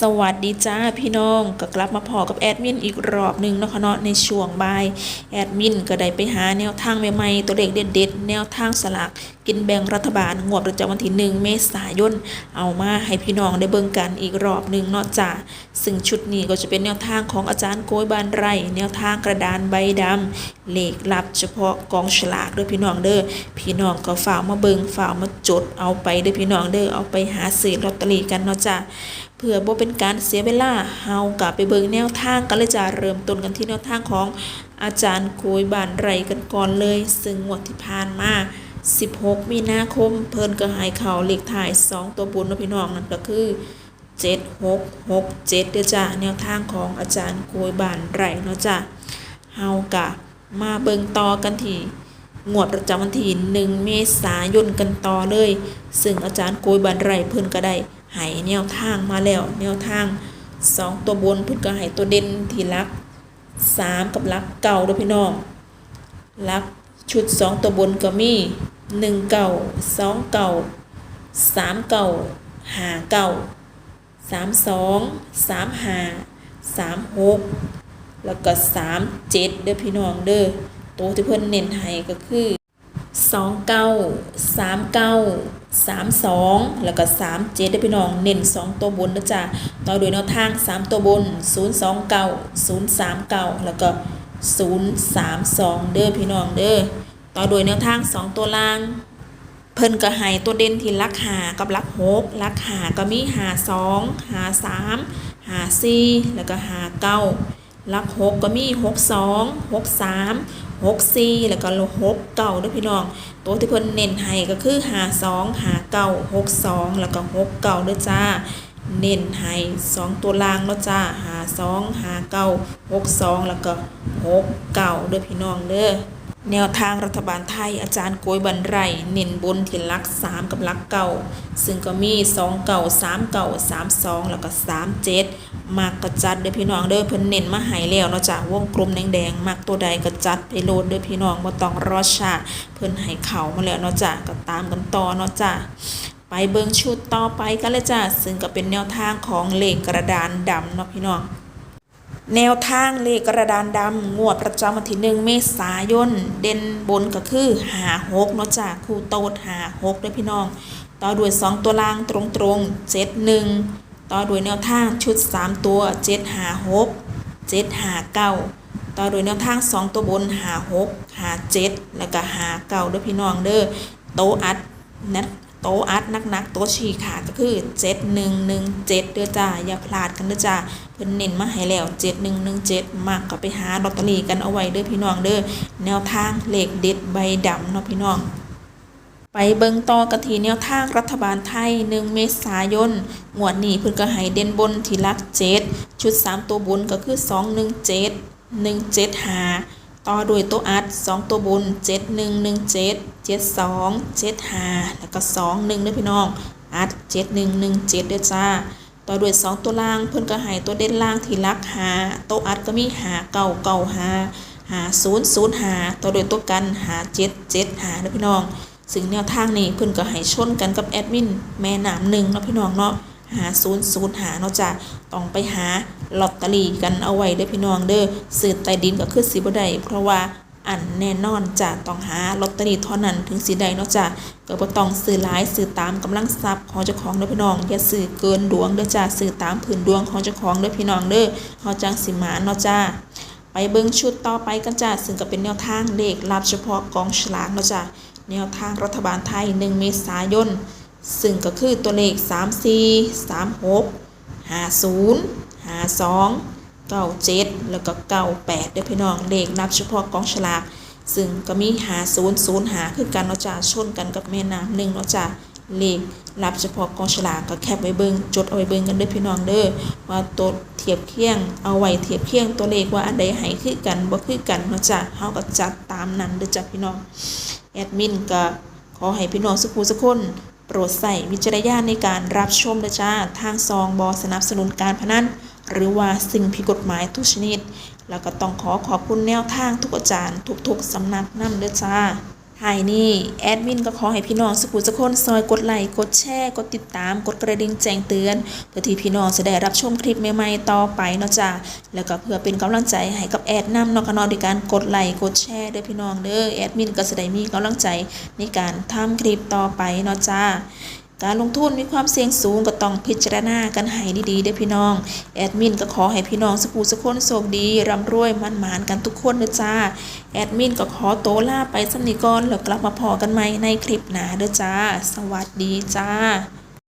สวัสดีจ้าพี่น้องก็กลับมาพอกับแอดมินอีกรอบหนึ่งเนาะคะเนาะในช่วงบ่ายแอดมินก็ได้ไปหาแนวทางใหม่ๆตัวเลขเด็ดๆ แนวทางสลากกินแบ่งรัฐบาลงวดประจำวันที่หนึ่งเมษายนเอามาให้พี่น้องได้เบิ่งกันอีกรอบหนึ่งเนาะจ้าซึ่งชุดนี้ก็จะเป็นแนวทางของอาจารย์โกยบานไร แนวทางกระดานใบดำเลขลับเฉพาะกองฉลากเด้อพี่น้องเด้อพี่น้องก็ฝ่ามาเบิ่งฝ่ามาจดเอาไปเด้อพี่น้องเด้อเอาไปหาซื้อลอตเตอรี่กันเนาะจ้าเพื่อบ่เป็นการเสียเวลาเฮากลับไปเบิ่งแนวทางกันเลยจะเริ่มต้นกันที่แนวทางของอาจารย์โกยบานไรกันก่อนเลย ซึ่งงวดที่ผ่านมา 16 มีนาคม เพิ่นก็หายเข่าเลขถ่าย 2 ตัวบนเนะพี่น้องนั่นก็คือ 7667เด้อจ้าแนวทางของอาจารย์โกยบานไรเนาะจ้าเฮากะมาเบิ่งต่อกันที่งวดประจำวันที่1เมษายนกันต่อเลย ซึ่งอาจารย์โกยบันไรเพิ่นก็ได้ ให้แนวทางมาแล้ว แนวทางสองตัวบนพิ่นก็ให้ตัวเด่นที่ลักสามกับลักเก่าเด้วยพี่น้องลักชุดสองตัวบนก็มีหนึ่งเก่าสองเก่าสามเก่าหาเก่าสามสองสามหาสามหกแล้วก็สามเจ็ดเด้อพี่น้องเด้อตัวที่เพิ่นเน้นให้ก็คือ สองเก้าสามเก้าสามสองแล้วก็สามเจได้พี่น้อง เน้นสองตัวบนนะจ๊ะต่อโดยแนวทางสามตัวบนศูนย์สองเก้าศูนย์สามเก้าแล้วก็ศูนย์สามสองเด้อพี่น้องเด้อต่อโดยแนวทางสองตัวล่าง เพิ่นก็ให้ตัวเด่นที่ลักหากับลักหกลักหาก็มีหาสองหาสามหาสี่แล้วก็หาเก้า ลักหกก็มีหกสองหกสามหกสี่แล้วก็หกเก้าด้วยพี่น้อง ตัวที่เพิ่นเน้นให้ก็คือหาสองหาเก้าหกสองแล้วก็หกเก้าด้วยจ้า เน้นให้สองตัวล่างเนาะจ้าหาสองหาเก้าหกสองแล้วก็หกเก้าด้วยพี่น้องเด้อ แนวทางรัฐบาลไทยอาจารย์โกยบันไรเน้นบนที่ลักสามกับลักเก่า ซึ่งก็มีสองเก่าสามเก่าสามสองแล้วก็สามเจ็ดมากกระจัดเด้อพี่น้องเด้อเพิ่นเน้นมาให้แล้วเนาะจ้ะวงกลมแดงๆมักตัวใดก็จัดไปโลดเด้อพี่น้องบ่ต้องรอช้าเพิ่นให้เข่ามาแล้วเนาะจ้ะก็ตามกันต่อเนาะจ้ะไปเบิ่งชุดต่อไปกันเลยจ้ะซึ่งก็เป็นแนวทางของเลขกระดานดำเนาะพี่น้อง แนวทางเลขกระดานดำงวดประจำวันที่หนึ่งเมษายน เด่นบนก็คือหาหกเนาะจ้ะครูโตดหาหกด้วยพี่น้อง ต่อด้วยสองตัวล่างตรงตรงเจ็ดหนึ่งต่อด้วยแนวทางชุดสามตัวเจ็ดหาหกเจ็ดหาเก้าต่อด้วยแนวทางสองตัวบนหาหกหาเจ็ดแล้วก็หาเก้าด้วยพี่น้องเด้อโตอัดนัด โตะอัดนักๆโตะฉีกขาดก็คือ7117เด้อจ้าอย่าพลาดกันเด้อจ้าเพิ่นเน้นมาให้แล้ว7117มักก็ไปหาลอตเตอรี่กันเอาไว้เด้อพี่น้องเด้อแนวทางเลขเด็ดใบดำเนาะพี่น้องไปเบิ่งต่อกันที่แนวทางรัฐบาลไทย 1 เมษายนงวดนี้เพิ่นก็ให้เด่นบนที่ลัก7ชุด 3 ตัวบนก็คือ 217 175 ต่อด้วยตัวอัด2ตัวบน 7117 72 75แล้วก็ 21เด้อพี่น้อง อัด 7117เด้อจ้า ต่อด้วย 2 ตัวล่างเพิ่นก็ให้ตัวเด่นล่างที่ลักหาตัวอัดก็มีหาเก่าเก่าหาหา0 0หาต่อโดยตัวกันหา7 7หาเด้อพี่น้อง ซึ่งแนวทางนี้เพิ่นก็ให้ชนกันกับแอดมินแม่น้ำหนึ่งนะพี่น้องเนาะ หาศูนย์ศูนย์หาเนาะจ้ะต้องไปหาลอตเตอรี่กันเอาไว้เด้อพี่น้องเด้อซื้อใต้ดินก็คือสิบ่ได้เพราะว่าอันแน่นอนจ้ะต้องหาลอตเตอรี่เท่านั้นถึงสิได้เนาะจ้ะก็บ่ต้องซื้อหลายซื้อตามกำลังทรัพย์ของเจ้าของเด้อพี่น้องอย่าซื้อเกินดวงเด้อจ้ะซื้อตามผืนดวงของเจ้าของเด้อพี่น้องเด้อเฮาจังสิมาเนาะจ้ะไปเบิ่งชุดต่อไปกันจ้าซึ่งก็เป็นแนวทางเลขลับเฉพาะกองฉลากเนาะจ้าแนวทางรัฐบาลไทย 1 เมษายน ซึ่งก็คือตัวเลข 34 36 50 52 97 แล้วก็ 98ด้อพี่น้องเลขนับเฉพาะกองฉลาก ซึ่งก็มี 50 0หาคือกันเนาะจ้าชนกันกับแม่น้ำหนึ่งเนาะจ้าเลขรับเฉพาะกองฉลากก็แคปไว้เบิงจดเอาไว้เบิงกันด้อพี่น้องเด้อว่าตัวเทียบเคียงเอาไว้เทียบเคียงตัวเลขว่าอันใดให้คือกันบ่คือกันเนาะจ้าเฮาก็จัดตามนั้นเด้อจ้าพี่น้องแอดมินก็ขอให้พี่น้องสุขูสุกคน โปรดใส่วิจารยาณในการรับชมนะจ้าทางซองบอสนับสนุนการพนันหรือว่าสิ่งผิดกฎหมายทุกชนิด แล้วก็ต้องขอขอบคุณแนวทางทุกอาจารย์ทุกๆสำนักนั่นเด้อจ้า ท้ายนี้แอดมินก็ขอให้พี่น้องสุขุสุคนซอยกดไลค์กดแชร์กดติดตามกดกระดิ่งแจ้งเตือน เพื่อที่พี่น้องจะได้รับชมคลิปใหม่ๆต่อไปเนาะจ้าแล้วก็เพื่อเป็นกำลังใจให้กับแอดนำนอกนอนาะในการกดไลค์กดแชร์เด้อพี่น้องเด้อแอดมินก็จะได้มีกำลังใจในการทำคลิปต่อไปเนาะจ้า การลงทุนมีความเสี่ยงสูงก็ต้องพิจารณากันให้ดีๆเด้อพี่น้อง แอดมินก็ขอให้พี่น้องสุขูสุขคนโชคดีร่ำรวยมั่นหมานกันทุกคนเด้อจ้า แอดมินก็ขอโตวลาไปสำนิก่อนแล้วกลับมาพอกันใหม่ในคลิปหนาเด้อจ้า สวัสดีจ้า